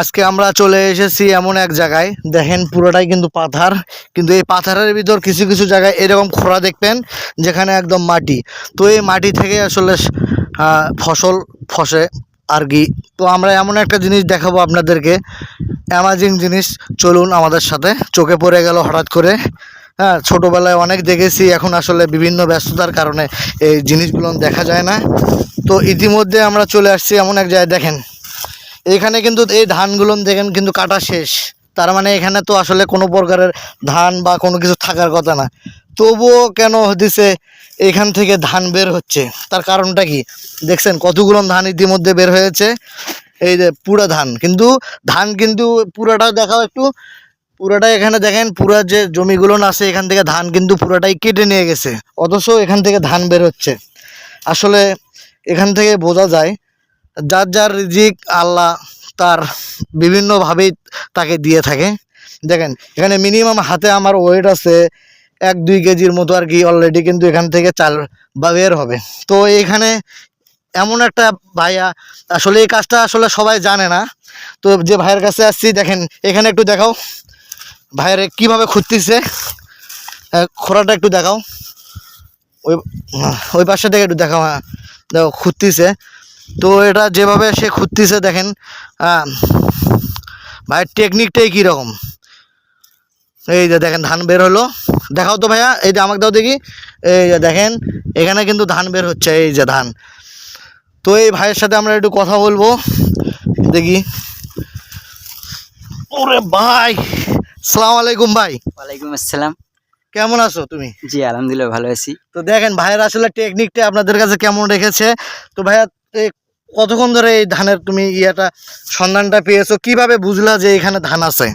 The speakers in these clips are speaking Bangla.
আজকে আমরা চলে এসেছি এমন এক জায়গায়। দেখেন পুরোটাই কিন্তু পাথার। কিন্তু এই পাথারের ভিতর কিছু কিছু জায়গায় এরকম খোঁড়া দেখবেন, যেখানে একদম মাটি। তো এই মাটি থেকে আসলে ফসল ফসে আর কি। তো আমরা এমন একটা জিনিস দেখাবো আপনাদেরকে। অ্যামাজিং জিনিস। চলুন আমাদের সাথে। চোখে পড়ে গেল হঠাৎ করে। হ্যাঁ ছোটোবেলায় অনেক দেখেছি, এখন আসলে বিভিন্ন ব্যস্ততার কারণে এই জিনিসগুলো দেখা যায় না। তো ইতিমধ্যে আমরা চলে আসছি এমন এক জায়গায়। দেখেন এখানে কিন্তু এই ধানগুলো দেখেন কিন্তু কাটা শেষ। তার মানে এখানে তো আসলে কোনো প্রকারের ধান বা কোনো কিছু থাকার কথা না। তবুও কেন হতেছে এখান থেকে ধান বের হচ্ছে? তার কারণটা কি? দেখছেন কতগুলো ধান ইতিমধ্যে বের হয়েছে। এই যে পুরা ধান, কিন্তু ধান কিন্তু পুরাটা দেখাও একটু। পুরাটা এখানে দেখেন, পুরা যে জমিগুলো আছে, এখান থেকে ধান কিন্তু পুরাটাই কেটে নিয়ে গেছে। অথচ এখান থেকে ধান বের হচ্ছে। আসলে এখান থেকে বোঝা যায় যার যার রিজিক আল্লাহ তার বিভিন্নভাবেই তাকে দিয়ে থাকে। দেখেন, এখানে মিনিমাম হাতে আমার ওয়েট আছে এক, দুই কেজির মতো আর কি অলরেডি কিন্তু এখান থেকে চাল বা বের হবে। তো এখানে এমন একটা ভাইয়া, আসলে এই কাজটা আসলে সবাই জানে না। তো যে ভাইয়ের কাছে আসছি, দেখেন, এখানে একটু দেখাও। ভাইয়ের কীভাবে খুঁজতেছে? খোড়াটা একটু দেখাও। ওই ওই পাশে থেকে একটু দেখাও হ্যাঁ। দেখো, খুঁজতেছে। তো এটা যেভাবে সে খুঁজতেছে দেখেন ভাইয়ের টেকনিকটাই কীরকম এই যে দেখেন ধান বের হলো। দেখাও তো ভাইয়া এই যে আমাকে দাও দেখি। এই যে দেখেন এখানে কিন্তু ধান বের হচ্ছে এই যে ধান। তো এই ভাইয়ের সাথে আমরা একটু কথা বলব। দেখি। ওরে ভাই সালাম আলাইকুম ভাই। ওয়ালাইকুম আসসালাম। কেমন আছো তুমি? জি আলহামদুলিল্লাহ ভালো আছি। তো দেখেন ভাইয়ের আসলে টেকনিকটা আপনাদের কাছে কেমন রেখেছে? তো ভাইয়া কতক্ষণ ধরে এই ধানের তুমি ইয়েটা সন্ধানটা পেয়েছ? কীভাবে বুঝলা যে এখানে ধান আছে?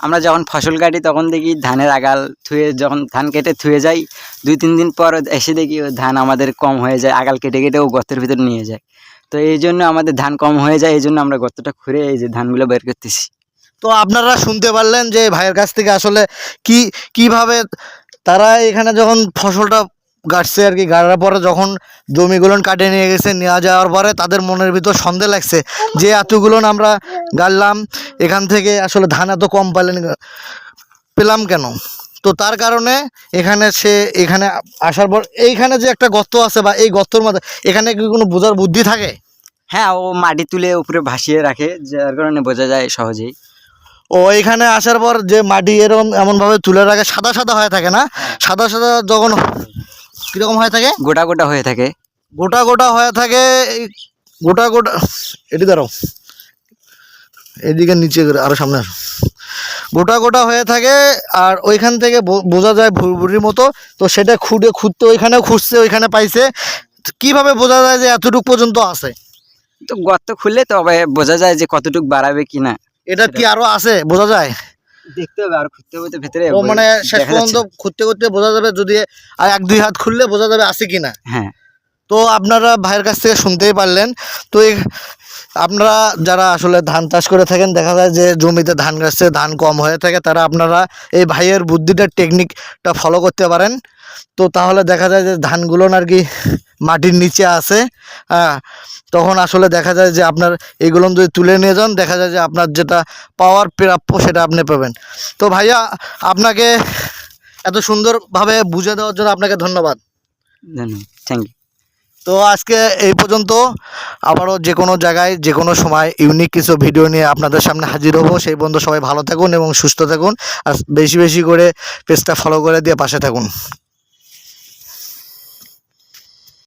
আমরা যখন ফসল কাটি তখন দেখি ধানের আগাল থুয়ে যখন ধান কেটে থুয়ে যাই দুই তিন দিন পর এসে দেখি ধান আমাদের কম হয়ে যায় আগাল কেটে কেটে ও গর্তের ভিতর নিয়ে যায়। তো এই জন্য আমাদের ধান কম হয়ে যায় এই জন্য আমরা গর্তটা খুঁড়ে এই যে ধানগুলো বের করতেছি। তো আপনারা শুনতে পারলেন যে ভাইয়ের কাছ থেকে আসলে কি কীভাবে তারা এখানে যখন ফসলটা গাড়ছে আর কি। গাড়ার পরে যখন জমিগুলো কাটে নিয়ে গেছে নেওয়া যাওয়ার পরে তাদের মনের ভিতর সন্দেহ লাগছে যে এতগুলো আমরা গাড়লাম এখান থেকে আসলে ধান এত কম পেলেন পেলাম কেন? তো তার কারণে এখানে সে এখানে আসার পর এইখানে যে একটা গর্ত আছে বা এই গর্তর মধ্যে এখানে কি কোনো বোঝার বুদ্ধি থাকে? হ্যাঁ ও মাটি তুলে উপরে ভাসিয়ে রাখে যার কারণে বোঝা যায় সহজেই। ও এখানে আসার পর যে মাটি এরকম এমনভাবে তুলে রাখে সাদা সাদা হয়ে থাকে না? সাদা সাদা যখন কীরকম হয়ে থাকে? গোটা গোটা হয়ে থাকে। গোটা গোটা হয়ে থাকে গোটা গোটা এটি দাঁড়াও। এদিকে নিচে করে আরও সামনে আসো। গোটা গোটা হয়ে থাকে আর ওইখান থেকে বোঝা যায় ভুরভুরির মতো। তো সেটা খুঁড়ে খুঁড়তে ওইখানেও খুঁজছে ওইখানে পাইছে। কীভাবে বোঝা যায় যে এতটুকু পর্যন্ত আছে? তো গর্ত খুললে তবে বোঝা যায় যে কতটুক বাড়াবে কিনা। এটা কি আরও আছে? বোঝা যায়? দেখতে হবে আর খুঁজতে হবে তো ভেতরে ও মানে শেষ পর্যন্ত খুঁজতে খুঁজতে বোঝা যাবে যদি আর এক দুই হাত খুললে বোঝা যাবে আছে কিনা। হ্যাঁ। তো আপনারা ভাইয়ের কাছ থেকে শুনতেই পারলেন। তো এই আপনারা যারা আসলে ধান চাষ করে থাকেন দেখা যায় যে জমিতে ধান গাছে ধান কম হয়ে থাকে তারা আপনারা এই ভাইয়ের বুদ্ধিটা টেকনিকটা ফলো করতে পারেন। তো তাহলে দেখা যায় যে ধানগুলো আর কি মাটির নিচে আছে হ্যাঁ তখন আসলে দেখা যায় যে আপনার এগুলো যদি তুলে নিয়ে যান দেখা যায় যে আপনার যেটা পাওয়ার প্রাপ্য সেটা আপনি পাবেন। তো ভাইয়া আপনাকে এত সুন্দরভাবে বুঝে দেওয়ার জন্য আপনাকে ধন্যবাদ। ধন্যবাদ থ্যাংক ইউ তো আজকে এই পর্যন্ত আবারও যে কোনো জায়গায় যে কোনো সময় ইউনিক কিছু ভিডিও নিয়ে আপনাদের সামনে হাজির হব। সেই পর্যন্ত সবাই ভালো থাকুন এবং সুস্থ থাকুন আর বেশি বেশি করে পেজটা ফলো করে দিয়ে পাশে থাকুন।